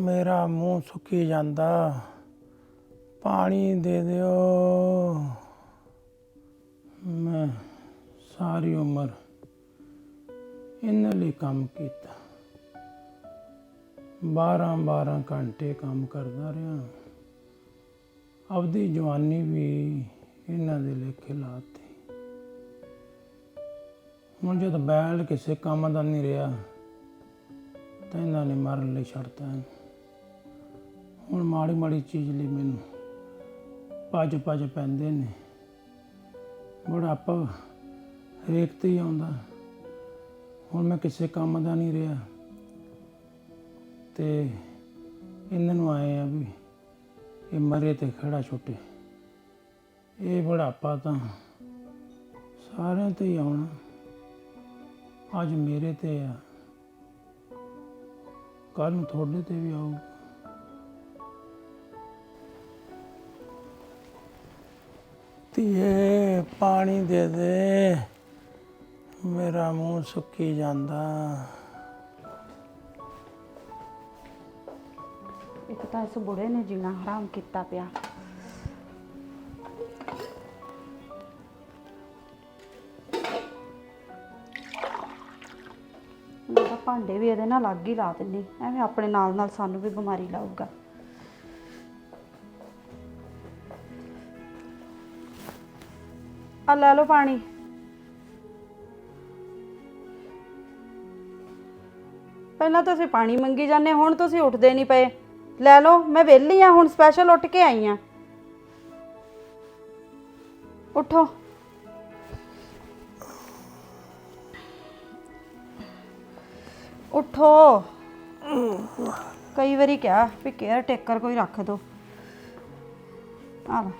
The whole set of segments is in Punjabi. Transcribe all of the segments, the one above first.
ਮੇਰਾ ਮੂੰਹ ਸੁੱਕੀ ਜਾਂਦਾ। ਪਾਣੀ ਦੇ ਦਿਓ। ਮੈਂ ਸਾਰੀ ਉਮਰ ਇਹਨਾਂ ਲਈ ਕੰਮ ਕੀਤਾ। 12 12 ਘੰਟੇ ਕੰਮ ਕਰਦਾ ਰਿਹਾ। ਆਪਦੀ ਜਵਾਨੀ ਵੀ ਇਹਨਾਂ ਦੇ ਲੇਖੇ ਲਾਤੀ ਹੁਣ ਜਦ ਬੈਲ ਕਿਸੇ ਕੰਮ ਦਾ ਨਹੀਂ ਰਿਹਾ ਤਾਂ ਇਹਨਾਂ ਨੇ ਮਰਨ ਲਈ ਛੱਡਤਾ ਹੈ। ਹੁਣ ਮਾੜੀ ਮਾੜੀ ਚੀਜ਼ ਲਈ ਮੈਨੂੰ ਭੱਜ ਭੱਜ ਪੈਂਦੇ ਨੇ। ਬੁਢਾਪਾ ਹਰੇਕ ਤੇ ਹੀ ਆਉਂਦਾ। ਹੁਣ ਮੈਂ ਕਿਸੇ ਕੰਮ ਦਾ ਨਹੀਂ ਰਿਹਾ। ਤੇ ਇਹਨਾਂ ਨੂੰ ਆਏ ਆ ਵੀ ਇਹ ਮਰੇ ਤੇ ਖੜਾ ਛੁੱਟੇ। ਇਹ ਬੁਢਾਪਾ ਤਾਂ ਸਾਰਿਆਂ ਤੇ ਹੀ ਆਉਣਾ। ਅੱਜ ਮੇਰੇ ਤੇ ਆ। ਕੱਲ ਨੂੰ ਤੁਹਾਡੇ ਤੇ ਵੀ ਆਊ ਧੀਏ, ਪਾਣੀ ਦੇ ਦੇ। ਮੇਰਾ ਮੂੰਹ ਸੁੱਕੀ ਜਾਂਦਾ। ਇੱਕ ਤਾਂ ਇਸ ਬੁੜੇ ਨੇ ਜੀਣਾ ਹਰਾਮ ਕੀਤਾ ਪਿਆ। ਮੈਂ ਤਾਂ ਭਾਂਡੇ ਵੀ ਇਹਦੇ ਨਾਲ ਲੱਗ ਹੀ ਲਾ ਦਿੰਨੀ ਐਵੇਂ ਆਪਣੇ ਨਾਲ ਨਾਲ ਸਾਨੂੰ ਵੀ ਬਿਮਾਰੀ ਲਾਊਗਾ। ਆ ਲੈ ਲਓ ਪਾਣੀ। ਪਹਿਲਾਂ ਤੁਸੀਂ ਪਾਣੀ ਮੰਗੀ ਜਾਂਦੇ ਹੁਣ ਤੁਸੀਂ ਉੱਠਦੇ ਨਹੀਂ ਪਏ। ਲੈ ਲਓ, ਮੈਂ ਵਿਹਲੀ ਆ ਹੁਣ ਸਪੈਸ਼ਲ ਉੱਠ ਕੇ ਆਈ ਆ ਉਠੋ। ਉਠੋ। ਕਈ ਵਾਰੀ ਕਿਹਾ ਵੀ ਕੇਅਰ ਟੇਕਰ ਕੋਈ ਰੱਖ ਦੋ। ਆ ਲਓ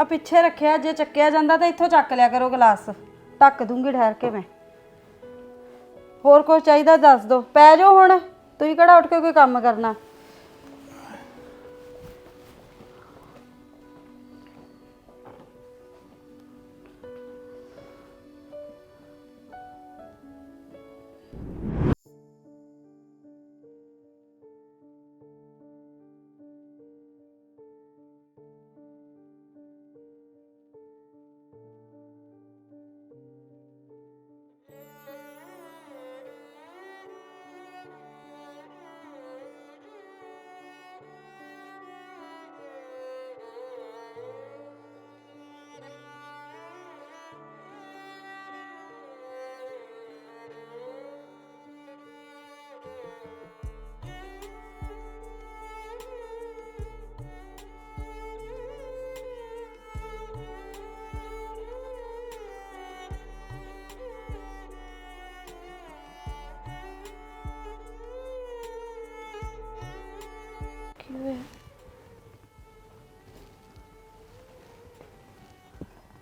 ਆ ਪਿੱਛੇ ਰੱਖਿਆ, ਜੇ ਚੱਕਿਆ ਜਾਂਦਾ ਤਾਂ ਇੱਥੋਂ ਚੱਕ ਲਿਆ ਕਰੋ ਗਲਾਸ। ਢੱਕ ਦੂੰਗੀ ਠਹਿਰ ਕੇ ਮੈਂ। ਹੋਰ ਕੁਝ ਚਾਹੀਦਾ ਦੱਸ ਦਿਓ ਪੈ ਜਾਓ ਹੁਣ। ਤੁਸੀਂ ਕਿਹੜਾ ਉੱਠ ਕੇ ਕੋਈ ਕੰਮ ਕਰਨਾ।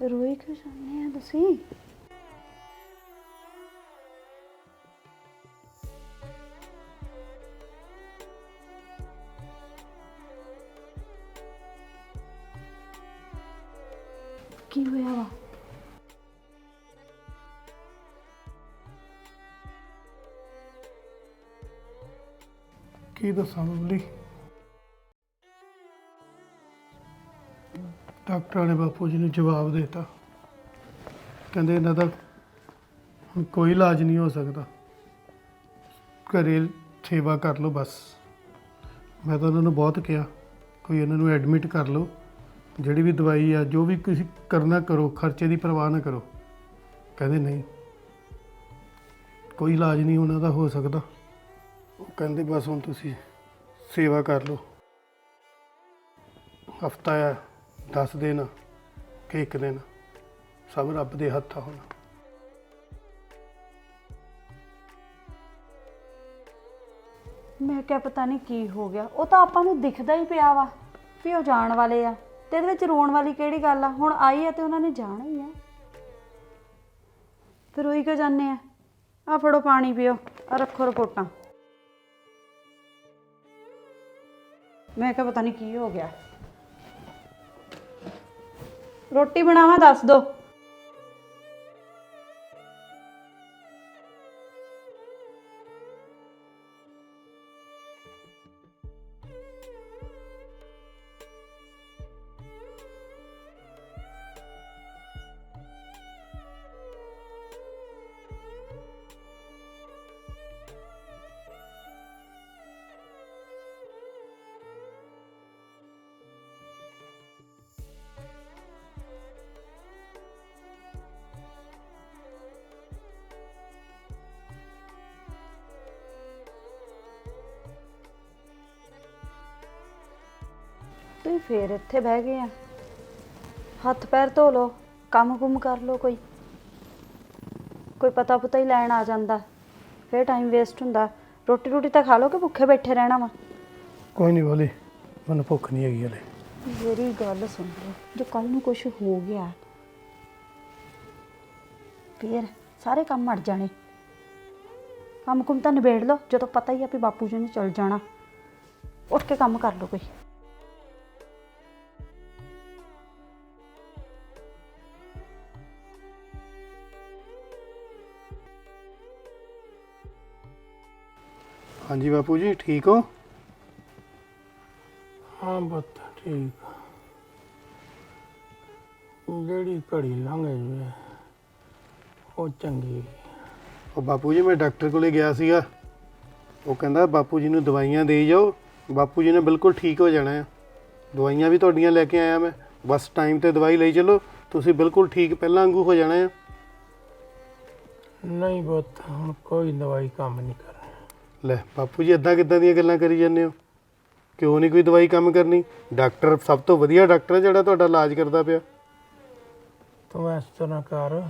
ਰੋਈ ਕਿਉਂ ਜਾਂਦੇ ਆ ਤੁਸੀਂ? ਕੀ ਹੋਇਆ ਵਾ? ਕੀ ਦੱਸਾਂ ਬਬਲੀ ਡਾਕਟਰਾਂ ਨੇ ਬਾਪੂ ਜੀ ਨੂੰ ਜਵਾਬ ਦੇ ਦਿੱਤਾ। ਕਹਿੰਦੇ, ਇਹਨਾਂ ਦਾ ਹੁਣ ਕੋਈ ਇਲਾਜ ਨਹੀਂ ਹੋ ਸਕਦਾ। ਘਰੇ ਸੇਵਾ ਕਰ ਲਓ ਬਸ। ਮੈਂ ਤਾਂ ਉਹਨਾਂ ਨੂੰ ਬਹੁਤ ਕਿਹਾ, ਕੋਈ ਇਹਨਾਂ ਨੂੰ ਐਡਮਿਟ ਕਰ ਲਓ। ਜਿਹੜੀ ਵੀ ਦਵਾਈ ਆ, ਜੋ ਵੀ ਤੁਸੀਂ ਕਰਨਾ ਕਰੋ, ਖਰਚੇ ਦੀ ਪਰਵਾਹ ਨਾ ਕਰੋ। ਕਹਿੰਦੇ, ਨਹੀਂ, ਕੋਈ ਇਲਾਜ ਨਹੀਂ ਉਹਨਾਂ ਦਾ ਹੋ ਸਕਦਾ। ਉਹ ਕਹਿੰਦੇ, ਬਸ ਹੁਣ ਤੁਸੀਂ ਸੇਵਾ ਕਰ ਲਓ। ਹਫਤਾ ਆ 10 ਦਿਨ ਕਿ ਇੱਕ ਦਿਨ ਸਭ ਰੱਬ ਦੇ ਹੱਥ ਆ ਹੁਣ। ਮੈਂ ਕਿਹਾ ਪਤਾ ਨਹੀਂ ਕੀ ਹੋ ਗਿਆ। ਉਹ ਤਾਂ ਆਪਾਂ ਨੂੰ ਦਿਖਦਾ ਹੀ ਪਿਆ ਵਾ ਵੀ ਉਹ ਜਾਣ ਵਾਲੇ ਆ। ਤੇ ਇਹਦੇ ਵਿੱਚ ਰੋਣ ਵਾਲੀ ਕਿਹੜੀ ਗੱਲ ਆ? ਹੁਣ ਆਈ ਆ ਤੇ ਉਹਨਾਂ ਨੇ ਜਾਣਾ ਹੀ ਆ। ਫਿਰ ਰੋਈ ਕਿਉਂ ਜਾਂਦੇ ਆ? ਆ ਫੜੋ ਪਾਣੀ ਪੀਓ ਆ ਰੱਖੋ ਰਿਪੋਰਟਾਂ। ਮੈਂ ਕਿਹਾ ਪਤਾ ਨਹੀਂ ਕੀ ਹੋ ਗਿਆ। ਰੋਟੀ ਬਣਾਵਾਂ ਦੱਸ ਦੋ। ਫੇਰ ਇੱਥੇ ਬਹਿ ਗਏ ਆ। ਹੱਥ ਪੈਰ ਧੋ ਲਓ ਕੰਮ ਕੁਮ ਕਰ ਲਓ ਕੋਈ। ਕੋਈ ਪਤਾ ਪੁਤਾ ਹੀ ਲੈਣ ਆ ਜਾਂਦਾ। ਫੇਰ ਟਾਈਮ ਵੇਸਟ ਹੁੰਦਾ। ਰੋਟੀ ਰੋਟੀ ਤਾਂ ਖਾ ਲਓ ਕਿ ਭੁੱਖੇ ਬੈਠੇ ਰਹਿਣਾ ਵਾ? ਕੋਈ ਨਹੀਂ ਬੋਲੀ ਮੈਨੂੰ ਭੁੱਖ ਨਹੀਂ ਹੈਗੀ ਹਲੇ। ਮੇਰੀ ਗੱਲ ਸੁਣ ਲਓ ਜੇ ਕੱਲ ਨੂੰ ਕੁਝ ਹੋ ਗਿਆ ਫੇਰ ਸਾਰੇ ਕੰਮ ਅੜ ਜਾਣੇ। ਕੰਮ ਕੁਮ ਤਾਂ ਨਿਬੇੜ ਲਓ ਜਦੋਂ ਪਤਾ ਹੀ ਆ ਵੀ ਬਾਪੂ ਜੀ ਨੇ ਚਲ ਜਾਣਾ। ਉੱਠ ਕੇ ਕੰਮ ਕਰ ਲਓ ਕੋਈ। ਹਾਂਜੀ ਬਾਪੂ ਜੀ ਠੀਕ ਹੋ? ਹਾਂ ਬੱਤ ਠੀਕ। ਆ। ਜਿਹੜੀ ਘੜੀ ਲੰਘ ਜਵੇ ਉਹ ਚੰਗੀ ਉਹ ਬਾਪੂ ਜੀ ਮੈਂ ਡਾਕਟਰ ਕੋਲੇ ਗਿਆ ਸੀਗਾ। ਉਹ ਕਹਿੰਦਾ ਬਾਪੂ ਜੀ ਨੂੰ ਦਵਾਈਆਂ ਦੇਈ ਜਾਓ। ਬਾਪੂ ਜੀ ਨੇ ਬਿਲਕੁਲ ਠੀਕ ਹੋ ਜਾਣਾ ਹੈ ਦਵਾਈਆਂ ਵੀ ਤੁਹਾਡੀਆਂ ਲੈ ਕੇ ਆਇਆ ਮੈਂ। ਬਸ ਟਾਈਮ ਤੇ ਦਵਾਈ ਲਈ ਚੱਲੋ। ਤੁਸੀਂ ਬਿਲਕੁਲ ਠੀਕ ਪਹਿਲਾਂ ਵਾਂਗੂ ਹੋ ਜਾਣਾ ਹੈ ਨਹੀਂ ਬੱਤ ਹੁਣ ਕੋਈ ਦਵਾਈ ਕੰਮ ਨਹੀਂ ਕਰ ਲੈ ਬਾਪੂ ਜੀ ਇਦਾਂ ਕਿੱਦਾਂ ਦੀਆਂ ਗੱਲਾਂ ਕਰੀ ਜਾਂਦੇ ਹੋ? ਕਿਉਂ ਨਹੀਂ ਕੋਈ ਦਵਾਈ ਕੰਮ ਕਰਨੀ? ਡਾਕਟਰ ਸਭ ਤੋਂ ਵਧੀਆ ਡਾਕਟਰ ਹੈ ਜਿਹੜਾ ਤੁਹਾਡਾ ਇਲਾਜ ਕਰਦਾ ਪਿਆ। ਤੂੰ ਇਸ ਤਰ੍ਹਾਂ ਕਰ।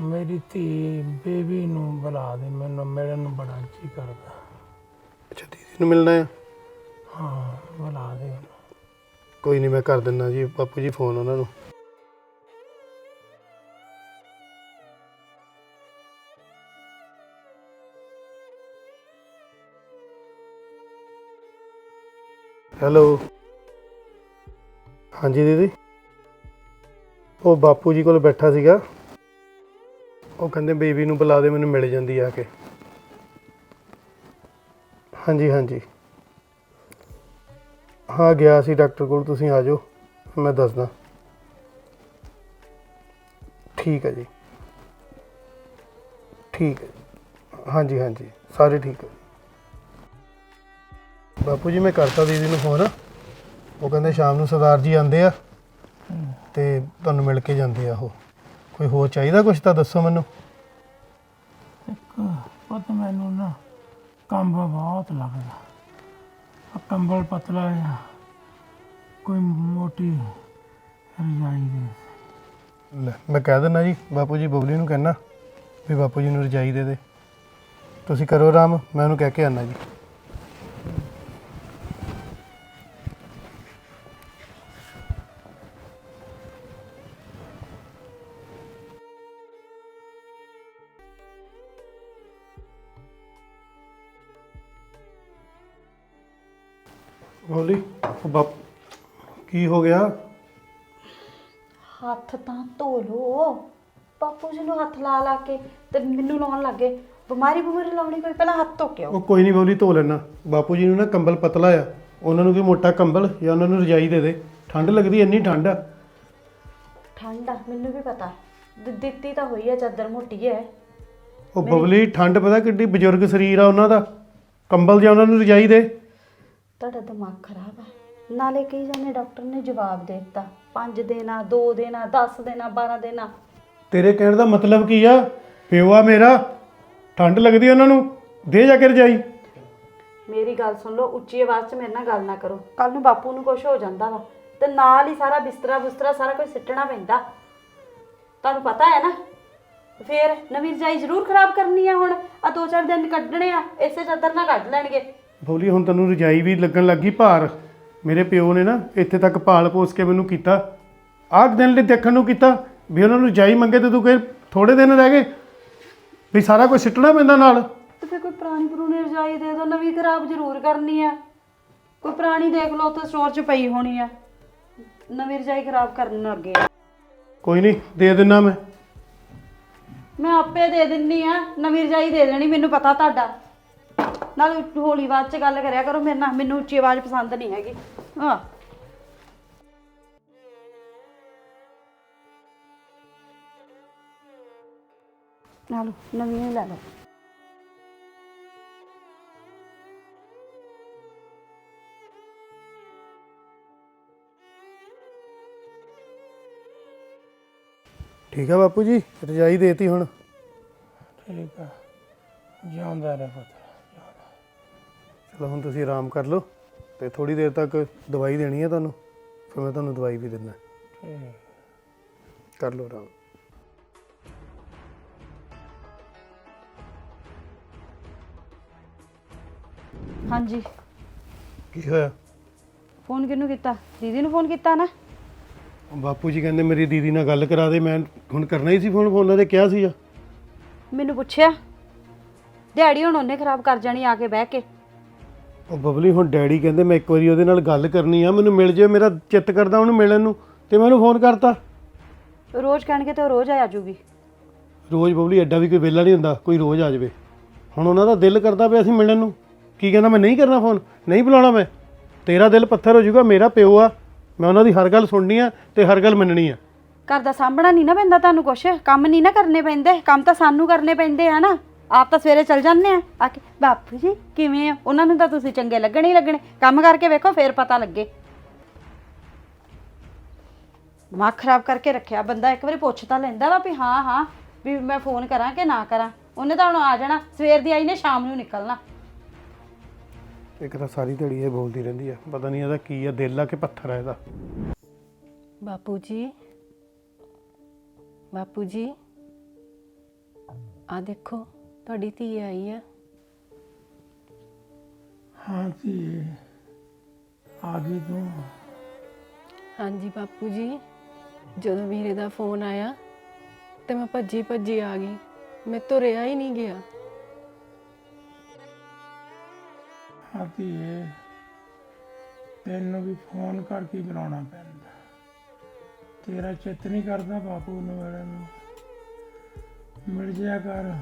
ਮੇਰੀ ਧੀ ਬੇਬੀ ਨੂੰ ਬੁਲਾ ਦੇ ਮੈਨੂੰ ਮਿਲਣ ਨੂੰ ਬੜਾ ਜੀ ਕਰਦਾ। ਅੱਛਾ ਦੀਦੀ ਨੂੰ ਮਿਲਣਾ ਹੈ ਹਾਂ ਬੁਲਾ ਦੇ। ਕੋਈ ਨਹੀਂ ਮੈਂ ਕਰ ਦਿੰਦਾ ਜੀ ਬਾਪੂ ਜੀ ਫੋਨ ਉਹਨਾਂ ਨੂੰ। ਹੈਲੋ। ਹਾਂਜੀ ਦੀਦੀ। ਉਹ ਬਾਪੂ ਜੀ ਕੋਲ ਬੈਠਾ ਸੀਗਾ। ਉਹ ਕਹਿੰਦੇ ਬੇਬੀ ਨੂੰ ਬੁਲਾ ਦੇ, ਮੈਨੂੰ ਮਿਲ ਜਾਂਦੀ ਆ ਕੇ। ਹਾਂਜੀ ਹਾਂਜੀ। ਹਾਂ, ਗਿਆ ਸੀ ਡਾਕਟਰ ਕੋਲ, ਤੁਸੀਂ ਆ ਜਾਓ, ਮੈਂ ਦੱਸਦਾ। ਠੀਕ ਹੈ ਜੀ। ਠੀਕ ਹੈ ਹਾਂਜੀ ਹਾਂਜੀ। ਸਾਰੇ ਠੀਕ ਹੈ ਬਾਪੂ ਜੀ ਮੈਂ ਕਰਤਾ ਦੀਦੀ ਨੂੰ ਫੋਨ। ਉਹ ਕਹਿੰਦੇ ਸ਼ਾਮ ਨੂੰ ਸਰਦਾਰ ਜੀ ਆਂਦੇ ਆ ਤੇ ਤੁਹਾਨੂੰ ਮਿਲ ਕੇ ਜਾਂਦੇ ਆ ਉਹ। ਕੋਈ ਹੋਰ ਚਾਹੀਦਾ ਕੁਝ ਤਾਂ ਦੱਸੋ ਮੈਨੂੰ? ਇੱਕ ਪੁੱਤ ਮੈਨੂੰ ਨਾ ਕੰਬ ਬਹੁਤ ਲੱਗਦਾ। ਆ ਕੰਬਲ ਪਤਲਾ ਆ ਕੋਈ ਮੋਟੀ ਰਜਾਈ ਦੇ। ਲੈ ਮੈਂ ਕਹਿ ਦਿੰਦਾ ਜੀ ਬਾਪੂ ਜੀ ਬਬਲੀ ਨੂੰ ਕਹਿਣਾ ਵੀ ਬਾਪੂ ਜੀ ਨੂੰ ਰਜਾਈ ਦੇ ਦੇ। ਤੁਸੀਂ ਕਰੋ ਆਰਾਮ ਮੈਂ ਉਹਨੂੰ ਕਹਿ ਕੇ ਆਣਾ ਜੀ। ਬੋਲੀ ਉਹ ਬਾਪ ਕੀ ਹੋ ਗਿਆ? ਹੱਥ ਤਾਂ ਧੋ ਲੋ। ਬਾਪੂ ਜੀ ਨੂੰ ਹੱਥ ਲਾ ਲਾ ਕੇ ਤੇ ਮੈਨੂੰ ਲਾਉਣ ਲੱਗੇ ਬਿਮਾਰੀ ਬਿਮਾਰੀ ਲਾਉਣੀ ਕੋਈ ਪਹਿਲਾਂ ਹੱਥ ਧੋ ਕੇ ਆਓ। ਉਹ ਕੋਈ ਨਹੀਂ ਬੋਲੀ ਧੋ ਲੈਣਾ ਬਾਪੂ ਜੀ ਨੂੰ ਨਾ ਕੰਬਲ ਪਤਲਾ ਆ। ਉਹਨਾਂ ਨੂੰ ਕੋਈ ਮੋਟਾ ਕੰਬਲ ਜਾਂ ਉਹਨਾਂ ਨੂੰ ਰਜਾਈ ਦੇ ਦੇ। ਠੰਡ ਲੱਗਦੀ ਇੰਨੀ ਠੰਡ ਆ। ਠੰਡ ਆ ਮੈਨੂੰ ਵੀ ਪਤਾ। ਦ- ਦਿੱਤੀ ਤਾਂ ਹੋਈ ਹੈ ਚਾਦਰ ਮੋਟੀ ਹੈ ਉਹ ਬਬਲੀ ਠੰਡ ਪਤਾ ਕਿੱਡੀ ਬਜ਼ੁਰਗ ਸਰੀਰ ਆ ਉਹਨਾਂ ਦਾ। ਕੰਬਲ ਜਾਂ ਉਹਨਾਂ ਨੂੰ ਰਜਾਈ ਦੇ। ਤੁਹਾਡਾ ਦਿਮਾਗ ਖਰਾਬ ਹੈ ਨਾਲੇ ਕਹੀ ਜਾਂਦੇ ਡਾਕਟਰ ਨੇ ਜਵਾਬ ਦੇ ਦਿੱਤਾ। 5 ਦੇਣਾ 2 ਦੇਣਾ 10 ਦੇਣਾ 12 ਦੇਣਾ। ਤੇਰੇ ਕਹਿਣ ਦਾ ਮਤਲਬ ਕੀ ਆ? ਪਿਓ ਆ ਮੇਰਾ ਠੰਡ ਲੱਗਦੀ ਉਹਨਾਂ ਨੂੰ? ਦੇ ਜਾ ਕੇ ਰਜਾਈ। ਮੇਰੀ ਗੱਲ ਸੁਣ ਲਓ ਉੱਚੀ ਆਵਾਜ਼ 'ਚ ਮੇਰੇ ਨਾਲ ਗੱਲ ਨਾ ਕਰੋ। ਕੱਲ ਨੂੰ ਬਾਪੂ ਨੂੰ ਕੁਝ ਹੋ ਜਾਂਦਾ ਵਾ ਤੇ ਨਾਲ ਹੀ ਸਾਰਾ ਬਿਸਤਰਾ ਬੁਸਤਰਾ ਸਾਰਾ ਕੁਝ ਸਿੱਟਣਾ ਪੈਂਦਾ। ਤੁਹਾਨੂੰ ਪਤਾ ਹੈ ਨਾ? ਫੇਰ ਨਵੀਂ ਰਜਾਈ ਜ਼ਰੂਰ ਖਰਾਬ ਕਰਨੀ ਆ ਹੁਣ। ਆ ਦੋ ਚਾਰ ਦਿਨ ਕੱਢਣੇ ਆ ਇਸੇ ਚਾਦਰ ਨਾਲ ਕੱਢ ਲੈਣਗੇ। ਬੋਲੀ ਹੁਣ ਤੈਨੂੰ ਰਜਾਈ ਵੀ ਲੱਗਣ ਲੱਗੀ ਭਾਰ। ਮੇਰੇ ਪਿਓ ਨੇ ਨਾ ਇੱਥੇ ਤੱਕ ਪਾਲ ਪੋਸ ਕੇ ਮੈਨੂੰ ਕੀਤਾ। ਆਹ ਦਿਨ ਲਈ ਦੇਖਣ ਨੂੰ ਕੀਤਾ ਵੀ ਉਹਨਾਂ ਨੂੰ ਰਜਾਈ ਮੰਗੇ ਤੇ ਤੂੰ ਕਹੇ ਥੋੜੇ ਦਿਨ ਰਹਿ ਗਏ। ਵੀ ਸਾਰਾ ਕੁਝ ਸਿੱਟਣਾ ਪੈਂਦਾ ਨਾਲ। ਤੇ ਫੇਰ ਕੋਈ ਪੁਰਾਣੀ ਪੁਰਾਣੀ ਰਜਾਈ ਦੇ ਦਿਓ ਨਵੀਂ ਖਰਾਬ ਜ਼ਰੂਰ ਕਰਨੀ ਆ। ਕੋਈ ਪੁਰਾਣੀ ਦੇਖ ਲਓ ਉੱਥੇ ਸਟੋਰ 'ਚ ਪਈ ਹੋਣੀ ਆ। ਨਵੀਂ ਰਜਾਈ ਖਰਾਬ ਕਰਨ ਲੱਗੇ ਆ। ਕੋਈ ਨਹੀਂ ਦੇ ਦਿੰਨਾ ਮੈਂ। ਮੈਂ ਆਪੇ ਦੇ ਦਿੰਨੀ ਆ ਨਵੀਂ ਰਜਾਈ ਦੇ ਦੇਣੀ ਮੈਨੂੰ ਪਤਾ ਤੁਹਾਡਾ। ਨਾਲ ਹੌਲੀ ਆਵਾਜ਼ 'ਚ ਗੱਲ ਕਰਿਆ ਕਰੋ ਮੇਰੇ ਨਾਲ ਮੈਨੂੰ ਉੱਚੀ ਆਵਾਜ਼ ਪਸੰਦ ਨਹੀਂ ਹੈਗੀ। ਹਾਂ। ਨਾਲ ਨਵੀਂ ਲੈ ਲਓ। ਠੀਕ ਆ ਬਾਪੂ ਜੀ ਰਜਾਈ ਦੇਤੀ ਹੁਣ। ਠੀਕ ਆ। ਜਿਉਂਦਾ ਰਹਿ ਪੁੱਤ। ਚਲੋ ਹੁਣ ਤੁਸੀਂ ਆਰਾਮ ਕਰ ਲਓ ਤੇ ਥੋੜੀ ਦੇਰ ਤੱਕ ਦਵਾਈ ਦੇਣੀ ਹੈ ਤੁਹਾਨੂੰ ਫਿਰ ਮੈਂ ਤੁਹਾਨੂੰ ਦਵਾਈ ਵੀ ਦਿੰਦਾ। ਕਰ ਲਓ ਆਰਾਮ। ਹਾਂਜੀ। ਕੀ ਹੋਇਆ? ਫੋਨ ਕਿਹਨੂੰ ਕੀਤਾ? ਦੀਦੀ ਨੂੰ ਫੋਨ ਕੀਤਾ ਨਾ? ਬਾਪੂ ਜੀ ਕਹਿੰਦੇ ਮੇਰੀ ਦੀਦੀ ਨਾਲ ਗੱਲ ਕਰਾ ਦੇ ਮੈਂ ਹੁਣ ਕਰਨਾ ਹੀ ਸੀ ਫੋਨ ਫੋਨਾਂ ਤੇ ਕਿਹਾ ਸੀਗਾ। ਮੈਨੂੰ ਪੁੱਛਿਆ ਦਿਹਾੜੀ ਹੁਣ ਉਹਨੇ ਖਰਾਬ ਕਰ ਜਾਣੀ ਆ ਕੇ ਬਹਿ ਕੇ। ਉਹ ਬਬਲੀ ਹੁਣ ਡੈਡੀ ਕਹਿੰਦੇ ਮੈਂ ਇੱਕ ਵਾਰੀ ਉਹਦੇ ਨਾਲ ਗੱਲ ਕਰਨੀ ਆ ਮੈਨੂੰ ਮਿਲ ਜੇ ਮੇਰਾ ਚਿੱਤ ਕਰਦਾ ਉਹਨੂੰ ਮਿਲਣ ਨੂੰ ਤੇ ਮੈਂ ਉਹਨੂੰ ਫੋਨ ਕਰਤਾ। ਰੋਜ਼ ਕਹਿਣਗੇ ਤੇ ਉਹ ਰੋਜ਼ ਆ ਜਾਊਗੀ। ਰੋਜ਼ ਬਬਲੀ ਐਡਾ ਵੀ ਕੋਈ ਵਿਹਲਾ ਨਹੀਂ ਹੁੰਦਾ ਕੋਈ ਰੋਜ਼ ਆ ਜਾਵੇ। ਹੁਣ ਉਹਨਾਂ ਦਾ ਦਿਲ ਕਰਦਾ ਪਿਆ ਸੀ ਮਿਲਣ ਨੂੰ। ਕੀ ਕਹਿੰਦਾ ਮੈਂ ਨਹੀਂ ਕਰਨਾ ਫੋਨ ਨਹੀਂ ਬੁਲਾਉਣਾ ਮੈਂ। ਤੇਰਾ ਦਿਲ ਪੱਥਰ ਹੋ ਜਾਊਗਾ ਮੇਰਾ ਪਿਓ ਆ। ਮੈਂ ਉਹਨਾਂ ਦੀ ਹਰ ਗੱਲ ਸੁਣਨੀ ਆ ਤੇ ਹਰ ਗੱਲ ਮੰਨਣੀ ਆ। ਘਰ ਦਾ ਸਾਂਭਣਾ ਨਹੀਂ ਨਾ ਪੈਂਦਾ ਤੁਹਾਨੂੰ ਕੁਛ ਕੰਮ ਨਹੀਂ ਨਾ ਕਰਨੇ ਪੈਂਦੇ ਕੰਮ ਤਾਂ ਸਾਨੂੰ ਕਰਨੇ ਪੈਂਦੇ ਆ ਨਾ। ਆਪ ਤਾਂ ਸਵੇਰੇ ਚੱਲ ਜਾਂਦੇ ਆ। ਆ ਕੇ ਬਾਪੂ ਜੀ ਕਿਵੇਂ ਆ? ਉਹਨਾਂ ਨੂੰ ਤਾਂ ਤੁਸੀਂ ਚੰਗੇ ਲੱਗਣੇ ਹੀ ਲੱਗਣੇ। ਕੰਮ ਕਰਕੇ ਵੇਖੋ ਫੇਰ ਪਤਾ ਲੱਗੇ। ਦਿਮਾਗ ਖਰਾਬ ਕਰਕੇ ਰੱਖਿਆ। ਬੰਦਾ ਇੱਕ ਵਾਰੀ ਪੁੱਛ ਤਾਂ ਲੈਂਦਾ ਵਾ ਵੀ ਹਾਂ ਹਾਂ ਵੀ ਮੈਂ ਫੋਨ ਕਰਾਂ ਕਿ ਨਾ ਕਰਾਂ। ਉਹਨੇ ਤਾਂ ਹੁਣ ਆ ਜਾਣਾ। ਸਵੇਰ ਦੀ ਆਈ ਨੇ ਸ਼ਾਮ ਨੂੰ ਨਿਕਲਣਾ। ਇੱਕ ਤਾਂ ਸਾਰੀ ਦਿਹਾੜੀ ਇਹ ਬੋਲਦੀ ਰਹਿੰਦੀ ਆ। ਪਤਾ ਨਹੀਂ ਇਹਦਾ ਕੀ ਆ ਦਿਲ ਆ ਕਿ ਪੱਥਰ ਆ ਇਹਦਾ। ਬਾਪੂ ਜੀ। ਬਾਪੂ ਜੀ। ਆ ਦੇਖੋ। ਤੁਹਾਡੀ ਧੀ ਆਈ ਆ? ਹਾਂ ਧੀਏ ਆ ਗਈ ਤੂੰ। ਹਾਂਜੀ ਬਾਪੂ ਜੀ ਜਦੋਂ ਵੀਰੇ ਦਾ ਫੋਨ ਆਇਆ ਤੇ ਮੈਂ ਭੱਜੀ ਭੱਜੀ ਆ ਗਈ। ਮੈਂ ਤੋਂ ਰਿਹਾ ਹੀ ਨਹੀਂ ਗਿਆ। ਹਾਂ ਧੀਏ ਤੈਨੂੰ ਵੀ ਫੋਨ ਕਰਕੇ ਹੀ ਬੁਲਾਉਣਾ ਪੈਂਦਾ। ਤੇਰਾ ਚਿੱਤ ਨਹੀਂ ਕਰਦਾ ਬਾਪੂ ਨੂੰ ਮਿਲਣ ਨੂੰ। ਮਿਲ ਜਿਆ ਕਰ।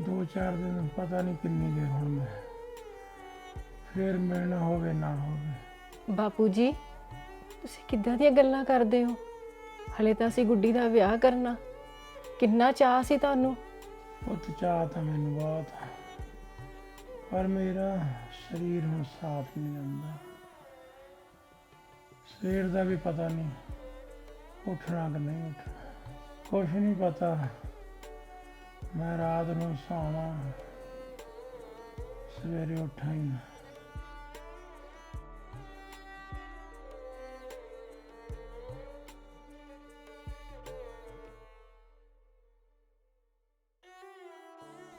ਦੋ ਚਾਰ ਦਿਨ ਪਤਾ ਨਹੀਂ ਕਿੰਨੀ ਦੇਰ ਹੁਣ ਮੈਂ। ਫੇਰ ਮਿਲਣਾ ਹੋਵੇ ਨਾ ਹੋਵੇ। ਬਾਪੂ ਜੀ ਤੁਸੀਂ ਕਿੱਦਾਂ ਦੀਆਂ ਗੱਲਾਂ ਕਰਦੇ ਹੋ? ਹਲੇ ਤਾਂ ਅਸੀਂ ਗੁੱਡੀ ਦਾ ਵਿਆਹ ਕਰਨਾ। ਕਿੰਨਾ ਚਾਹ ਸੀ ਤੁਹਾਨੂੰ? ਪੁੱਤ ਚਾਹ ਤਾਂ ਮੈਨੂੰ ਬਹੁਤ ਹੈ ਪਰ ਮੇਰਾ ਸਰੀਰ ਹੁਣ ਸਾਥ ਨਹੀਂ ਦਿੰਦਾ ਸਵੇਰ ਦਾ ਵੀ ਪਤਾ ਨਹੀਂ ਉੱਠਣਾ ਕਿ ਨਹੀਂ ਉੱਠਣਾ। ਕੁਛ ਨਹੀਂ ਪਤਾ। ਮੈਂ ਰਾਤ ਨੂੰ ਸੌਣਾ ਸਵੇਰੇ ਉੱਠਾਂ ਹੀ। ਨਾ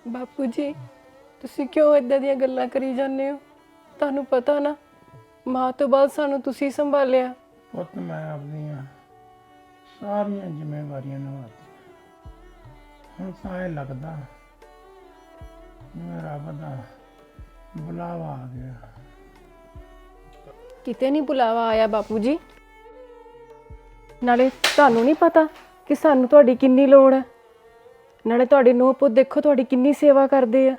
ਬਾਪੂ ਜੀ ਤੁਸੀਂ ਕਿਉਂ ਇਦਾਂ ਦੀਆਂ ਗੱਲਾਂ ਕਰੀ ਜਾਂਦੇ ਹੋ? ਤੁਹਾਨੂੰ ਪਤਾ ਨਾ ਮਾਂ ਤੋਂ ਬਾਅਦ ਸਾਨੂੰ ਤੁਸੀਂ ਸੰਭਾਲਿਆ। ਪੁੱਤ ਮੈਂ ਆਪਣੀਆਂ ਸਾਰੀਆਂ ਜ਼ਿੰਮੇਵਾਰੀਆਂ ਨਿਭਾਤੀਆਂ ਹੁਣ ਤਾਂ ਇਹ ਲੱਗਦਾ ਮੇਰਾ ਰੱਬ ਦਾ ਬੁਲਾਵਾ ਆ ਗਿਆ। ਕਿਤੇ ਨਹੀਂ ਬੁਲਾਵਾ ਆਇਆ ਬਾਪੂ ਜੀ। ਨਾਲੇ ਤੁਹਾਨੂੰ ਨਹੀਂ ਪਤਾ ਕਿ ਸਾਨੂੰ ਤੁਹਾਡੀ ਕਿੰਨੀ ਲੋੜ ਹੈ। ਨਾਲੇ ਤੁਹਾਡੇ ਨੂੰਹ ਪੁੱਤ ਦੇਖੋ ਤੁਹਾਡੀ ਕਿੰਨੀ ਸੇਵਾ ਕਰਦੇ ਆ।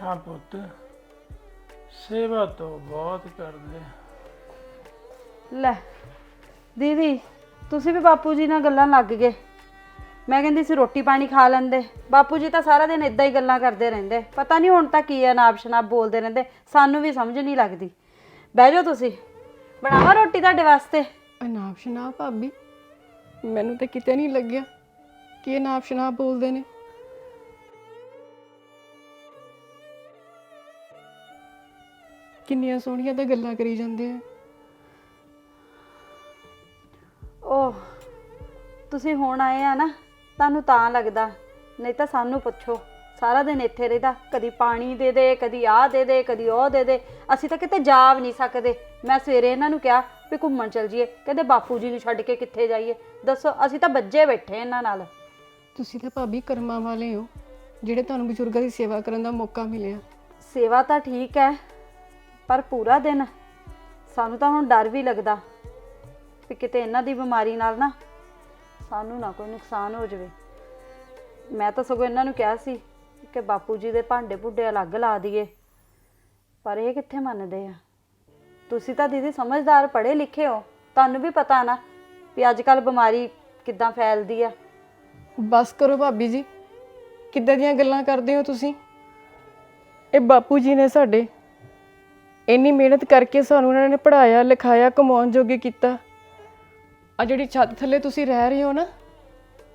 ਹਾਂ ਪੁੱਤ ਸੇਵਾ ਤਾਂ ਬਹੁਤ ਕਰਦੇ। ਲੈ ਦੀਦੀ ਤੁਸੀਂ ਵੀ ਬਾਪੂ ਜੀ ਨਾਲ ਗੱਲਾਂ ਲੱਗ ਗਏ। ਮੈਂ ਕਹਿੰਦੀ ਸੀ ਰੋਟੀ ਪਾਣੀ ਖਾ ਲੈਂਦੇ। ਬਾਪੂ ਜੀ ਤਾਂ ਸਾਰਾ ਦਿਨ ਇਦਾਂ ਹੀ ਗੱਲਾਂ ਕਰਦੇ ਰਹਿੰਦੇ। ਪਤਾ ਨਹੀਂ ਹੁਣ ਤਾਂ ਕੀ ਹੈ ਨਾਬ ਸ਼ਨਾਬ ਬੋਲਦੇ ਰਹਿੰਦੇ। ਸਾਨੂੰ ਵੀ ਸਮਝ ਨਹੀਂ ਲੱਗਦੀ। ਬਹਿ ਜਾਓ ਤੁਸੀਂ। ਬਣਾਵਾ ਰੋਟੀ ਤੁਹਾਡੇ ਵਾਸਤੇ? ਅਨਾਪ ਸ਼ਨਾਪ ਭਾਬੀ, ਮੈਨੂੰ ਤਾਂ ਕਿਤੇ ਨਹੀਂ ਲੱਗਿਆ ਕਿ ਇਹ ਨਾਪ ਸ਼ਨਾਪ ਬੋਲਦੇ ਨੇ। ਕਿੰਨੀਆਂ ਸੋਹਣੀਆਂ ਤਾਂ ਗੱਲਾਂ ਕਰੀ ਜਾਂਦੇ ਆ। ਓਹ ਤੁਸੀਂ ਹੁਣ ਆਏ ਆ ਨਾ ਤੁਹਾਨੂੰ ਤਾਂ ਲੱਗਦਾ ਨਹੀਂ ਤਾਂ ਸਾਨੂੰ ਪੁੱਛੋ। ਸਾਰਾ ਦਿਨ ਇੱਥੇ ਰਹਿਦਾ ਕਦੀ ਪਾਣੀ ਦੇ ਦੇ ਕਦੀ ਆਹ ਦੇ ਦੇ ਕਦੀ ਉਹ ਦੇ ਦੇ। ਅਸੀਂ ਤਾਂ ਕਿਤੇ ਜਾ ਵੀ ਨਹੀਂ ਸਕਦੇ। ਮੈਂ ਸਵੇਰੇ ਇਹਨਾਂ ਨੂੰ ਕਿਹਾ ਵੀ ਘੁੰਮਣ ਚਲ ਜੀਏ ਕਹਿੰਦੇ ਬਾਪੂ ਜੀ ਨੂੰ ਛੱਡ ਕੇ ਕਿੱਥੇ ਜਾਈਏ? ਦੱਸੋ ਅਸੀਂ ਤਾਂ ਬੱਜੇ ਬੈਠੇ ਇਹਨਾਂ ਨਾਲ। ਤੁਸੀਂ ਤਾਂ ਭਾਬੀ ਕਰਮਾਂ ਵਾਲੇ ਹੋ ਜਿਹੜੇ ਤੁਹਾਨੂੰ ਬਜ਼ੁਰਗਾਂ ਦੀ ਸੇਵਾ ਕਰਨ ਦਾ ਮੌਕਾ ਮਿਲਿਆ। ਸੇਵਾ ਤਾਂ ਠੀਕ ਹੈ ਪਰ ਪੂਰਾ ਦਿਨ। ਸਾਨੂੰ ਤਾਂ ਹੁਣ ਡਰ ਵੀ ਲੱਗਦਾ। ਵੀ ਕਿਤੇ ਇਹਨਾਂ ਦੀ ਬਿਮਾਰੀ ਨਾਲ ਨਾ ਸਾਨੂੰ ਨਾ ਕੋਈ ਨੁਕਸਾਨ ਹੋ ਜਾਵੇ। ਮੈਂ ਤਾਂ ਸਗੋਂ ਇਹਨਾਂ ਨੂੰ ਕਿਹਾ ਸੀ ਕਿ ਬਾਪੂ ਜੀ ਦੇ ਭਾਂਡੇ ਭੁੱਡੇ ਅਲੱਗ ਲਾ ਦਈਏ, ਪਰ ਇਹ ਕਿੱਥੇ ਮੰਨਦੇ ਆ? ਤੁਸੀਂ ਤਾਂ ਦੀਦੀ ਸਮਝਦਾਰ ਪੜ੍ਹੇ ਲਿਖੇ ਹੋ, ਤੁਹਾਨੂੰ ਵੀ ਪਤਾ ਨਾ ਵੀ ਅੱਜ ਕੱਲ ਬਿਮਾਰੀ ਕਿੱਦਾਂ ਫੈਲਦੀ ਆ। ਬਸ ਕਰੋ ਭਾਬੀ ਜੀ, ਕਿੱਦਾਂ ਦੀਆਂ ਗੱਲਾਂ ਕਰਦੇ ਹੋ ਤੁਸੀਂ? ਇਹ ਬਾਪੂ ਜੀ ਨੇ ਸਾਡੇ ਇੰਨੀ ਮਿਹਨਤ ਕਰਕੇ ਸਾਨੂੰ ਉਹਨਾਂ ਨੇ ਪੜਾਇਆ ਲਿਖਾਇਆ, ਕਮਾਉਣ ਜੋਗੇ ਕੀਤਾ। ਆ ਜਿਹੜੀ ਛੱਤ ਥੱਲੇ ਤੁਸੀਂ ਰਹਿ ਰਹੇ ਹੋ ਨਾ,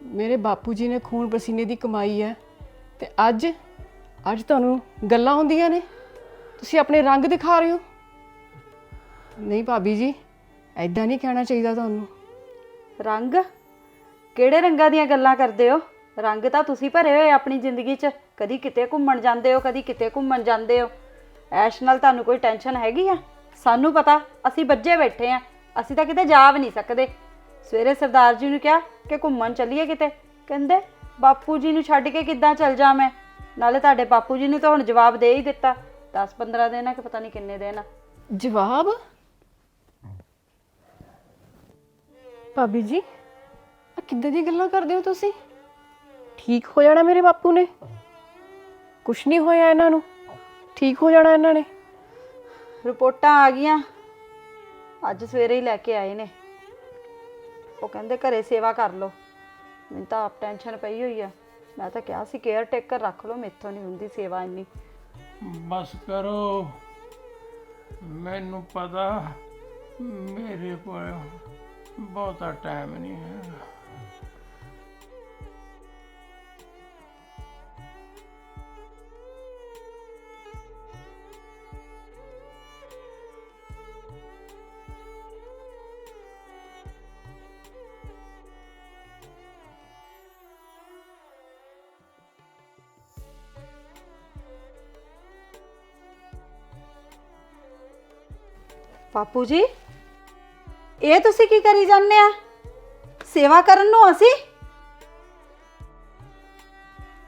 ਮੇਰੇ ਬਾਪੂ ਜੀ ਨੇ ਖੂਨ ਪਸੀਨੇ ਦੀ ਕਮਾਈ ਹੈ ਤੇ ਅੱਜ ਅੱਜ ਤੁਹਾਨੂੰ ਗੱਲਾਂ ਹੁੰਦੀਆਂ ਨੇ, ਤੁਸੀਂ ਆਪਣੇ ਰੰਗ ਦਿਖਾ ਰਹੇ ਹੋ। ਨਹੀਂ ਭਾਬੀ ਜੀ ਐਦਾਂ ਨਹੀਂ ਕਹਿਣਾ ਚਾਹੀਦਾ ਤੁਹਾਨੂੰ। ਰੰਗ? ਕਿਹੜੇ ਰੰਗਾਂ ਦੀਆਂ ਗੱਲਾਂ ਕਰਦੇ ਹੋ? ਰੰਗ ਤਾਂ ਤੁਸੀਂ ਭਰੇ ਹੋਏ ਆਪਣੀ ਜ਼ਿੰਦਗੀ 'ਚ, ਕਦੀ ਕਿਤੇ ਘੁੰਮਣ ਜਾਂਦੇ ਹੋ, ਕਦੀ ਕਿਤੇ ਘੁੰਮਣ ਜਾਂਦੇ ਹੋ। ਐਸ਼ ਨਾਲ ਤੁਹਾਨੂੰ ਕੋਈ ਟੈਨਸ਼ਨ ਹੈਗੀ ਆ? ਸਾਨੂੰ ਪਤਾ, ਅਸੀਂ ਬੱਜੇ ਬੈਠੇ ਆ, ਅਸੀਂ ਤਾਂ ਕਿਤੇ ਜਾ ਵੀ ਨਹੀਂ ਸਕਦੇ। ਸਵੇਰੇ ਸਰਦਾਰ ਜੀ ਨੂੰ ਕਿਹਾ ਕਿ ਘੁੰਮਣ ਚੱਲੀਏ ਕਿਤੇ। ਕਹਿੰਦੇ ਬਾਪੂ ਜੀ ਨੂੰ ਛੱਡ ਕੇ ਕਿੱਦਾਂ ਚੱਲ ਜਾ ਮੈਂ? ਨਾਲੇ ਤੁਹਾਡੇ ਬਾਪੂ ਜੀ ਨੇ ਤਾਂ ਹੁਣ ਜਵਾਬ ਦੇ ਹੀ ਦਿੱਤਾ। 10 15 ਦਿਨ ਆ ਕਿ ਪਤਾ ਨਹੀਂ ਕਿੰਨੇ ਦਿਨ ਆ। ਜਵਾਬ? ਭਾਬੀ ਜੀ ਆ ਕਿੱਦਾਂ ਦੀਆਂ ਗੱਲਾਂ ਕਰਦੇ ਹੋ ਤੁਸੀਂ? ਠੀਕ ਹੋ ਜਾਣਾ ਮੇਰੇ ਬਾਪੂ ਨੇ? ਕੁਛ ਨਹੀਂ ਹੋਇਆ ਇਹਨਾਂ ਨੂੰ। ਠੀਕ ਹੋ ਜਾਣਾ ਇਹਨਾਂ ਨੇ। ਰਿਪੋਰਟਾਂ ਆ ਗਈਆਂ। ਅੱਜ ਸਵੇਰੇ ਹੀ ਲੈ ਕੇ ਆਏ ਨੇ। ਉਹ ਕਹਿੰਦੇ ਘਰੇ ਸੇਵਾ ਕਰ ਲਓ। ਮੈਨੂੰ ਤਾਂ ਆਪ ਟੈਨਸ਼ਨ ਪਈ ਹੋਈ ਆ। ਮੈਂ ਤਾਂ ਕਿਹਾ ਸੀ ਕੇਅਰ ਟੇਕਰ ਰੱਖ ਲਓ, ਮੇਥੋਂ ਨਹੀਂ ਹੁੰਦੀ ਸੇਵਾ ਇੰਨੀ। ਬਸ ਕਰੋ। ਮੈਨੂੰ ਪਤਾ ਮੇਰੇ ਕੋਲ ਬਹੁਤਾ ਟਾਈਮ ਨਹੀਂ ਹੈ। ਬਾਪੂ ਜੀ, ਇਹ ਤੁਸੀਂ ਕੀ ਕਰੀ ਜਾਂਦੇ ਆ? ਸੇਵਾ ਕਰਨ ਨੂੰ ਅਸੀਂ?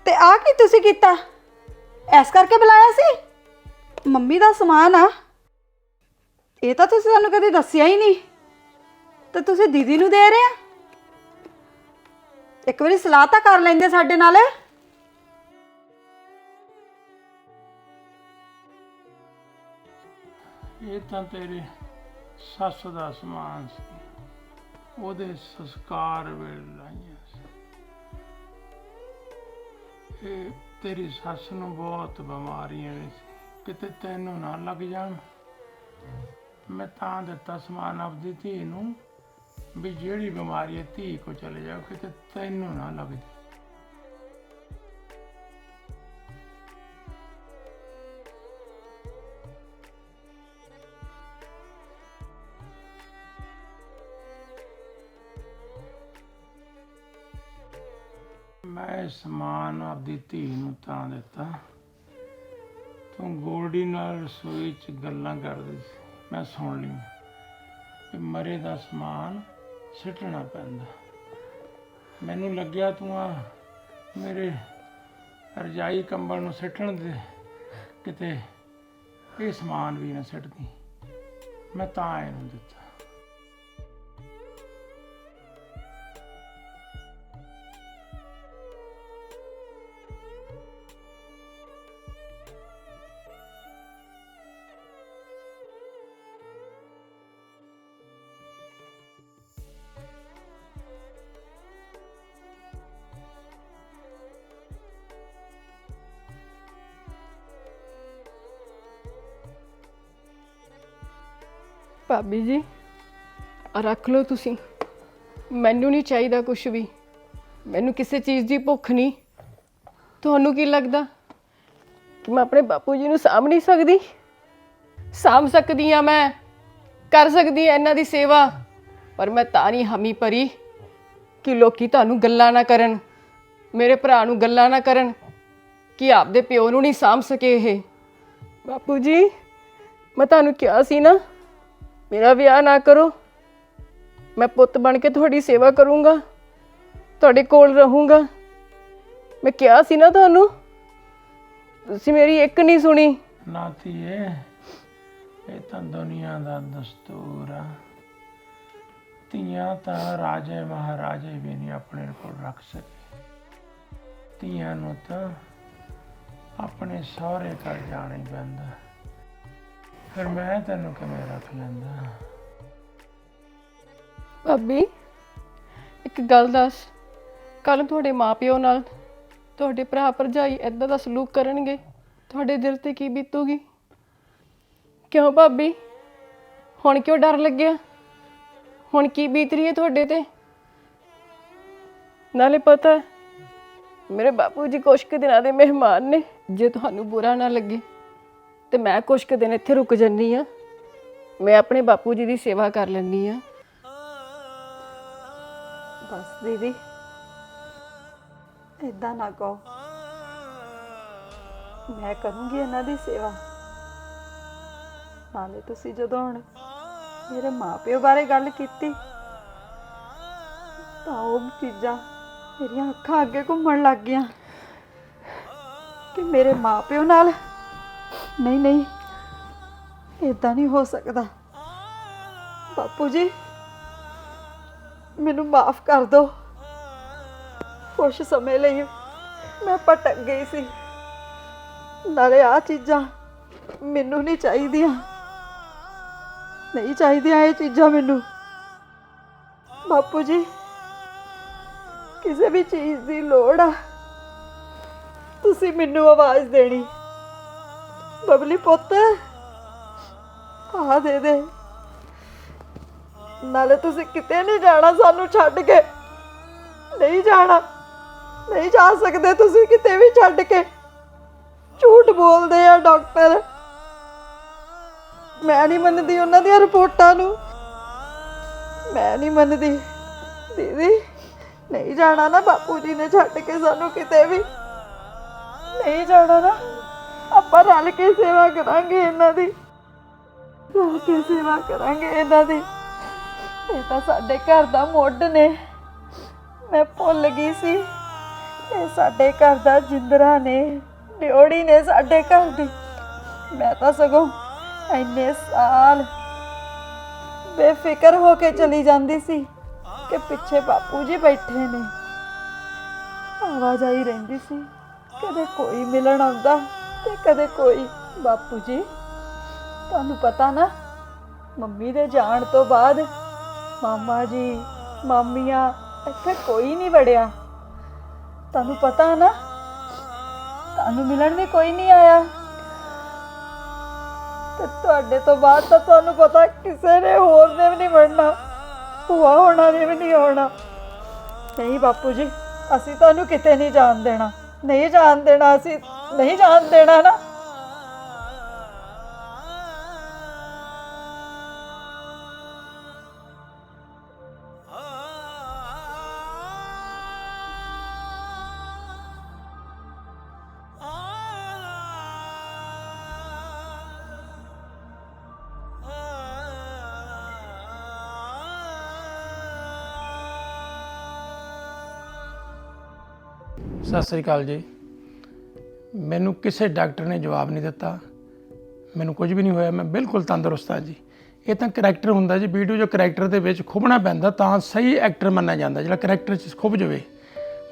ਤੇ ਆ ਕੀ ਤੁਸੀਂ ਕੀਤਾ? ਐਸ ਕਰਕੇ ਬੁਲਾਇਆ ਸੀ? ਮੰਮੀ ਦਾ ਸਮਾਨ ਆ। ਇਹ ਤਾਂ ਤੁਸੀਂ ਸਾਨੂੰ ਕਦੇ ਦੱਸਿਆ ਹੀ ਨਹੀਂ। ਤੇ ਤੁਸੀਂ ਦੀਦੀ ਨੂੰ ਦੇ ਰਹੇ ਆ? ਇੱਕ ਵਾਰੀ ਸਲਾਹ ਤਾਂ ਕਰ ਲੈਂਦੇ ਸਾਡੇ ਨਾਲ। ਇਹ ਤਾਂ ਤੇਰੇ ਸੱਸ ਦਾ ਸਮਾਨ ਸੀ। ਉਹਦੇ ਸੰਸਕਾਰ ਵੇਲੇ ਲਾਈਆਂ ਸੀ। ਇਹ ਤੇਰੀ ਸੱਸ ਨੂੰ ਬਹੁਤ ਬਿਮਾਰੀਆਂ ਨੇ ਸੀ। ਕਿਤੇ ਤੈਨੂੰ ਨਾ ਲੱਗ ਜਾਣ। ਮੈਂ ਤਾਂ ਦਿੱਤਾ ਸਮਾਨ ਆਪਦੀ ਧੀ ਨੂੰ ਵੀ ਜਿਹੜੀ ਬਿਮਾਰੀ ਹੈ ਧੀ ਕੋ ਚਲੇ ਜਾਓ, ਕਿਤੇ ਤੈਨੂੰ ਨਾ ਲੱਗ ਜਾਏ ਸਮਾਨ ਆਪਦੀ ਧੀ ਨੂੰ ਤਾਂ ਦਿੱਤਾ। ਤੂੰ ਗੋਲਡੀ ਨਾਲ ਰਸੋਈ 'ਚ ਗੱਲਾਂ ਕਰਦੀ ਸੀ। ਮੈਂ ਸੁਣ ਲਈ ਕਿ ਮਰੇ ਦਾ ਸਮਾਨ ਸਿੱਟਣਾ ਪੈਂਦਾ। ਮੈਨੂੰ ਲੱਗਿਆ ਤੂੰ ਆ ਮੇਰੇ ਰਜਾਈ ਕੰਬਲ ਨੂੰ ਸਿੱਟਣ ਦੇ ਕਿਤੇ ਇਹ ਸਮਾਨ ਵੀ ਨਾ ਸਿੱਟਦੀ। ਮੈਂ ਤਾਂ ਇਹਨੂੰ ਦਿੱਤਾ। ਭਾਬੀ ਜੀ, ਰੱਖ ਲਓ ਤੁਸੀਂ। ਮੈਨੂੰ ਨਹੀਂ ਚਾਹੀਦਾ ਕੁਝ ਵੀ। ਮੈਨੂੰ ਕਿਸੇ ਚੀਜ਼ ਦੀ ਭੁੱਖ ਨਹੀਂ। ਤੁਹਾਨੂੰ ਕੀ ਲੱਗਦਾ? ਕਿ ਮੈਂ ਆਪਣੇ ਬਾਪੂ ਜੀ ਨੂੰ ਸਾਂਭ ਨਹੀਂ ਸਕਦੀ? ਸਾਂਭ ਸਕਦੀ ਆ ਮੈਂ। ਕਰ ਸਕਦੀ ਆ ਇਹਨਾਂ ਦੀ ਸੇਵਾ। ਪਰ ਮੈਂ ਤਾਂ ਨਹੀਂ ਹਮੀ ਭਰੀ ਕਿ ਲੋਕੀ ਤੁਹਾਨੂੰ ਗੱਲਾਂ ਨਾ ਕਰਨ। ਮੇਰੇ ਭਰਾ ਨੂੰ ਗੱਲਾਂ ਨਾ ਕਰਨ। ਕਿ ਆਪਦੇ ਪਿਓ ਨੂੰ ਨਹੀਂ ਸਾਂਭ ਸਕੇ ਇਹ। ਬਾਪੂ ਜੀ, ਮੈਂ ਤੁਹਾਨੂੰ ਕਿਹਾ ਸੀ ਨਾ ਮੇਰਾ ਵਿਆਹ ਨਾ ਕਰੋ। ਮੈਂ ਪੁੱਤ ਬਣ ਕੇ ਤੁਹਾਡੀ ਸੇਵਾ ਕਰੂੰਗਾ। ਤੁਹਾਡੇ ਕੋਲ ਰਹੂੰਗਾ। ਮੈਂ ਕਿਹਾ ਸੀ ਨਾ ਤੁਹਾਨੂੰ। ਤੁਸੀਂ ਮੇਰੀ ਇੱਕ ਨਹੀਂ ਸੁਣੀ। ਨਾ ਧੀਏ, ਇਹ ਤਾਂ ਦੁਨੀਆ ਦਾ ਦਸਤੂਰ ਆ। ਧੀਆਂ ਤਾਂ ਰਾਜੇ ਮਹਾਰਾਜੇ ਵੀ ਨਹੀਂ ਆਪਣੇ ਕੋਲ ਰੱਖ ਸਕੇ। ਧੀਆਂ ਨੂੰ ਤਾਂ ਆਪਣੇ ਸਹੁਰੇ ਘਰ ਜਾਣਾ ਹੀ ਪੈਂਦਾ। ਫਿਰ ਮੈਂ ਤੈਨੂੰ ਕਿਵੇਂ ਰੱਖ ਲੈਂਦਾ? ਭਾਬੀ ਇੱਕ ਗੱਲ ਦੱਸ। ਕੱਲ ਤੁਹਾਡੇ ਮਾਪਿਓ ਨਾਲ ਤੁਹਾਡੇ ਭਰਾ ਭਰਜਾਈ ਇਦਾਂ ਦਾ ਸਲੂਕ ਕਰਨਗੇ ਤੁਹਾਡੇ ਦਿਲ ਤੇ ਕੀ ਬੀਤੂਗੀ? ਕਿਉਂ ਭਾਬੀ? ਹੁਣ ਕਿਉਂ ਡਰ ਲੱਗਿਆ? ਹੁਣ ਕੀ ਬੀਤ ਰਹੀ ਹੈ ਤੁਹਾਡੇ ਤੇ? ਨਾਲੇ ਪਤਾ ਹੈ, ਮੇਰੇ ਬਾਪੂ ਜੀ ਕੁਛ ਕੁ ਦਿਨਾਂ ਦੇ ਮਹਿਮਾਨ ਨੇ ਜੇ ਤੁਹਾਨੂੰ ਬੁਰਾ ਨਾ ਲੱਗੇ। ਤੇ ਮੈਂ ਕੁਛ ਕੁ ਦਿਨ ਇੱਥੇ ਰੁਕ ਜੰਨੀ ਆ ਮੈਂ ਆਪਣੇ ਬਾਪੂ ਜੀ ਦੀ ਸੇਵਾ ਕਰ ਲੈਂਦੀ ਆ ਬਸ ਦੀਦੀ। ਇਦਾਂ ਨਾ ਕਹੋ। ਮੈਂ ਕਰੂੰਗੀ ਇਹਨਾਂ ਦੀ ਸੇਵਾ। ਨਾਲੇ ਤੁਸੀਂ ਜਦੋਂ ਹੁਣ ਮੇਰੇ ਮਾਪਿਓ ਬਾਰੇ ਗੱਲ ਕੀਤੀ, ਤਾਂ ਉਹ ਚੀਜ਼ਾਂ ਮੇਰੀਆਂ ਅੱਖਾਂ ਅੱਗੇ ਘੁੰਮਣ ਲੱਗ ਗਈਆਂ। ਕਿ ਮੇਰੇ ਮਾਪਿਓ ਨਾਲ ਨਹੀਂ ਨਹੀਂ। ਇਦਾਂ ਨਹੀਂ ਹੋ ਸਕਦਾ। ਬਾਪੂ ਜੀ, ਮੈਨੂੰ ਮਾਫ ਕਰ ਦਿਓ ਕੁਛ ਸਮੇਂ ਲਈ ਮੈਂ ਭਟਕ ਗਈ ਸੀ। ਨਾਲੇ ਆ ਚੀਜ਼ਾਂ ਮੈਨੂੰ ਨਹੀਂ ਚਾਹੀਦੀਆਂ। ਨਹੀਂ ਚਾਹੀਦੀਆਂ ਇਹ ਚੀਜ਼ਾਂ ਮੈਨੂੰ। ਬਾਪੂ ਜੀ, ਕਿਸੇ ਵੀ ਚੀਜ਼ ਦੀ ਲੋੜ ਆ। ਤੁਸੀਂ ਮੈਨੂੰ ਆਵਾਜ਼ ਦੇਣੀ। ਬਬਲੀ ਪੁੱਤ। ਆ ਦੇ ਦੇ। ਨਾਲੇ ਤੁਸੀਂ ਕਿਤੇ ਨਹੀਂ ਜਾਣਾ ਸਾਨੂੰ ਛੱਡ ਕੇ। ਨਹੀਂ ਜਾਣਾ। ਨਹੀਂ ਜਾ ਸਕਦੇ ਤੁਸੀਂ ਕਿਤੇ ਵੀ ਛੱਡ ਕੇ। ਝੂਠ ਬੋਲਦੇ ਆ ਡਾਕਟਰ। ਮੈਂ ਨਹੀਂ ਮੰਨਦੀ ਉਹਨਾਂ ਦੀਆਂ ਰਿਪੋਰਟਾਂ ਨੂੰ। ਮੈਂ ਨਹੀਂ ਮੰਨਦੀ। ਦੀਦੀ, ਨਹੀਂ ਜਾਣਾ ਨਾ ਬਾਪੂ ਜੀ ਨੇ ਛੱਡ ਕੇ ਸਾਨੂੰ ਕਿਤੇ ਵੀ। ਨਹੀਂ ਜਾਣਾ ਨਾ। ਆਪਾਂ ਰਲ ਕੇ ਸੇਵਾ ਕਰਾਂਗੇ ਇਹਨਾਂ ਦੀ। ਰਲ ਕੇ ਸੇਵਾ ਕਰਾਂਗੇ ਇਹਨਾਂ ਦੀ। ਇਹ ਤਾਂ ਸਾਡੇ ਘਰ ਦਾ ਮੁੱਢ ਨੇ। ਮੈਂ ਭੁੱਲ ਗਈ ਸੀ। ਇਹ ਸਾਡੇ ਘਰ ਦਾ ਜਿੰਦਰਾ ਨੇ ਡਿਓੜੀ ਨੇ ਸਾਡੇ ਘਰ ਦੀ। ਮੈਂ ਤਾਂ ਸਗੋਂ ਇੰਨੇ ਸਾਲ ਬੇਫਿਕਰ ਹੋ ਕੇ ਚਲੀ ਜਾਂਦੀ ਸੀ ਕਿ ਪਿੱਛੇ ਬਾਪੂ ਜੀ ਬੈਠੇ ਨੇ। ਆਵਾਜ਼ ਆਈ ਰਹਿੰਦੀ ਸੀ, ਕਦੇ ਕੋਈ ਮਿਲਣ ਆਉਂਦਾ। ਤੇ ਕਦੇ ਕੋਈ ਬਾਪੂ ਜੀ, ਤੁਹਾਨੂੰ ਪਤਾ ਨਾ, ਮੰਮੀ ਦੇ ਜਾਣ ਤੋਂ ਬਾਅਦ ਮਾਮਾ ਜੀ, ਮਾਮੀਆਂ ਇੱਥੇ ਕੋਈ ਨਹੀਂ ਵੜਿਆ। ਤੁਹਾਨੂੰ ਪਤਾ ਨਾ, ਤੁਹਾਨੂੰ ਮਿਲਣ ਵੀ ਕੋਈ ਨਹੀਂ ਆਇਆ। ਤੇ ਤੁਹਾਡੇ ਤੋਂ ਬਾਅਦ ਤਾਂ ਤੁਹਾਨੂੰ ਪਤਾ ਕਿਸੇ ਨੇ ਹੋਰ ਨੇ ਵੀ ਨਹੀਂ ਵੜਨਾ, ਭੂਆ ਹੋਣਾ ਨੇ ਵੀ ਨਹੀਂ ਆਉਣਾ। ਨਹੀਂ ਬਾਪੂ ਜੀ, ਅਸੀਂ ਤੁਹਾਨੂੰ ਕਿਤੇ ਨਹੀਂ ਜਾਣ ਦੇਣਾ, ਨਹੀਂ ਜਾਣ ਦੇਣਾ, ਅਸੀਂ ਨਹੀਂ ਜਾਣ ਦੇਣਾ ਨਾ ਸਤਿ ਸ੍ਰੀ ਅਕਾਲ ਜੀ। ਮੈਨੂੰ ਕਿਸੇ ਡਾਕਟਰ ਨੇ ਜਵਾਬ ਨਹੀਂ ਦਿੱਤਾ। ਮੈਨੂੰ ਕੁਝ ਵੀ ਨਹੀਂ ਹੋਇਆ। ਮੈਂ ਬਿਲਕੁਲ ਤੰਦਰੁਸਤ ਹਾਂ ਜੀ। ਇਹ ਤਾਂ ਕਰੈਕਟਰ ਹੁੰਦਾ ਜੀ। ਵੀਡੀਓ ਜੋ ਕਰੈਕਟਰ ਦੇ ਵਿੱਚ ਖੁੱਬਣਾ ਪੈਂਦਾ, ਤਾਂ ਸਹੀ ਐਕਟਰ ਮੰਨਿਆ ਜਾਂਦਾ, ਜਿਹੜਾ ਕਰੈਕਟਰ 'ਚ ਖੁੱਬ ਜਾਵੇ।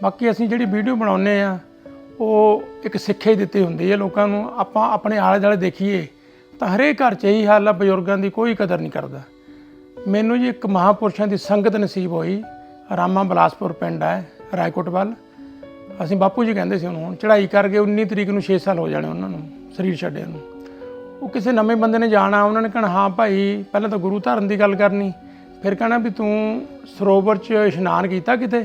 ਬਾਕੀ ਅਸੀਂ ਜਿਹੜੀ ਵੀਡੀਓ ਬਣਾਉਂਦੇ ਆ ਉਹ ਇੱਕ ਸਿੱਖਿਆ ਦਿੱਤੀ ਹੁੰਦੀ ਹੈ ਲੋਕਾਂ ਨੂੰ। ਆਪਾਂ ਆਪਣੇ ਆਲੇ ਦੁਆਲੇ ਦੇਖੀਏ, ਤਾਂ ਹਰੇਕ ਘਰ 'ਚ ਇਹੀ ਹਾਲ ਆ, ਬਜ਼ੁਰਗਾਂ ਦੀ ਕੋਈ ਕਦਰ ਨਹੀਂ ਕਰਦਾ। ਮੈਨੂੰ ਜੀ ਇੱਕ ਮਹਾਪੁਰਸ਼ਾਂ ਦੀ ਸੰਗਤ ਨਸੀਬ ਹੋਈ। ਰਾਮਾ ਬਲਾਸਪੁਰ ਪਿੰਡ ਹੈ ਰਾਏਕੋਟ ਵੱਲ ਅਸੀਂ ਬਾਪੂ ਜੀ ਕਹਿੰਦੇ ਸੀ ਉਹਨੂੰ, ਹੁਣ ਚੜ੍ਹਾਈ ਕਰਕੇ 19 ਤਰੀਕ ਨੂੰ 6 ਸਾਲ ਹੋ ਜਾਣੇ ਉਹਨਾਂ ਨੂੰ, ਸਰੀਰ ਛੱਡਿਆ ਨੂੰ। ਉਹ ਕਿਸੇ ਨਵੇਂ ਬੰਦੇ ਨੇ ਜਾਣਾ, ਉਹਨਾਂ ਨੇ ਕਹਿਣਾ, ਹਾਂ ਭਾਈ, ਪਹਿਲਾਂ ਤਾਂ ਗੁਰੂ ਧਾਰਨ ਦੀ ਗੱਲ ਕਰਨੀ। ਫਿਰ ਕਹਿਣਾ ਵੀ, ਤੂੰ ਸਰੋਵਰ 'ਚ ਇਸ਼ਨਾਨ ਕੀਤਾ ਕਿਤੇ?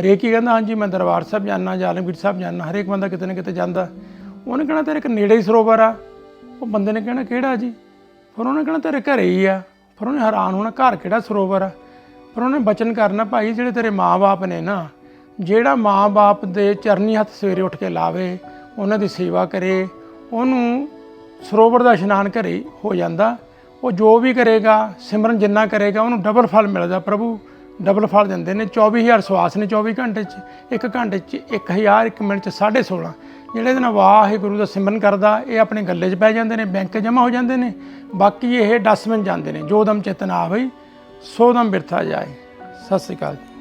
ਹਰੇਕ ਹੀ ਕਹਿੰਦਾ, ਹਾਂਜੀ, ਮੈਂ ਦਰਬਾਰ ਸਾਹਿਬ ਜਾਣਾ ਜਾਂ ਆਲਮਗੀਰ ਸਾਹਿਬ ਜਾਣਾ ਹਰੇਕ ਬੰਦਾ ਕਿਤੇ ਨਾ ਕਿਤੇ ਜਾਂਦਾ। ਉਹਨੇ ਕਹਿਣਾ, ਤੇਰੇ ਇੱਕ ਨੇੜੇ ਹੀ ਸਰੋਵਰ ਆ। ਉਹ ਬੰਦੇ ਨੇ ਕਹਿਣਾ, ਕਿਹੜਾ ਜੀ? ਫਿਰ ਉਹਨੇ ਕਹਿਣਾ, ਤੇਰੇ ਘਰੇ ਹੀ ਆ। ਫਿਰ ਉਹਨੇ ਹੈਰਾਨ ਹੋਣਾ, ਘਰ ਕਿਹੜਾ ਸਰੋਵਰ ਆ? ਫਿਰ ਉਹਨੇ ਬਚਨ ਕਰਨਾ, ਭਾਈ, ਜਿਹੜੇ ਤੇਰੇ ਮਾਪੇ ਨੇ ਨਾ ਜਿਹੜਾ ਮਾਂ ਬਾਪ ਦੇ ਚਰਨੀ ਹੱਥ ਸਵੇਰੇ ਉੱਠ ਕੇ ਲਾਵੇ, ਉਹਨਾਂ ਦੀ ਸੇਵਾ ਕਰੇ, ਉਹਨੂੰ ਸਰੋਵਰ ਦਾ ਇਸ਼ਨਾਨ ਘਰੇ ਹੋ ਜਾਂਦਾ। ਉਹ ਜੋ ਵੀ ਕਰੇਗਾ, ਸਿਮਰਨ ਜਿੰਨਾ ਕਰੇਗਾ, ਉਹਨੂੰ ਡਬਲ ਫਲ ਮਿਲਦਾ ਪ੍ਰਭੂ। ਡਬਲ ਫਲ ਦਿੰਦੇ ਨੇ। 24000 ਸਵਾਸ ਨੇ 24 ਘੰਟੇ ਚ, ਇੱਕ ਘੰਟੇ ਚ 1000 ਇੱਕ ਮਿੰਟ ਚ 16.5 ਜਿਹੜੇ ਦਿਨ ਵਾਹਿਗੁਰੂ ਦਾ ਸਿਮਰਨ ਕਰਦਾ, ਇਹ ਆਪਣੇ ਗੱਲੇ 'ਚ ਪੈ ਜਾਂਦੇ ਨੇ, ਬੈਂਕ ਜਮ੍ਹਾਂ ਹੋ ਜਾਂਦੇ ਨੇ। ਬਾਕੀ ਇਹ ਡਸਟਬਿਨ ਜਾਂਦੇ ਨੇ। ਜੋ ਦਮ ਚੇਤਨ ਆਵਈ ਸੋ ਦਮ ਬਿਰਥਾ ਜਾਏ। ਸਤਿ ਸ੍ਰੀ ਅਕਾਲ ਜੀ।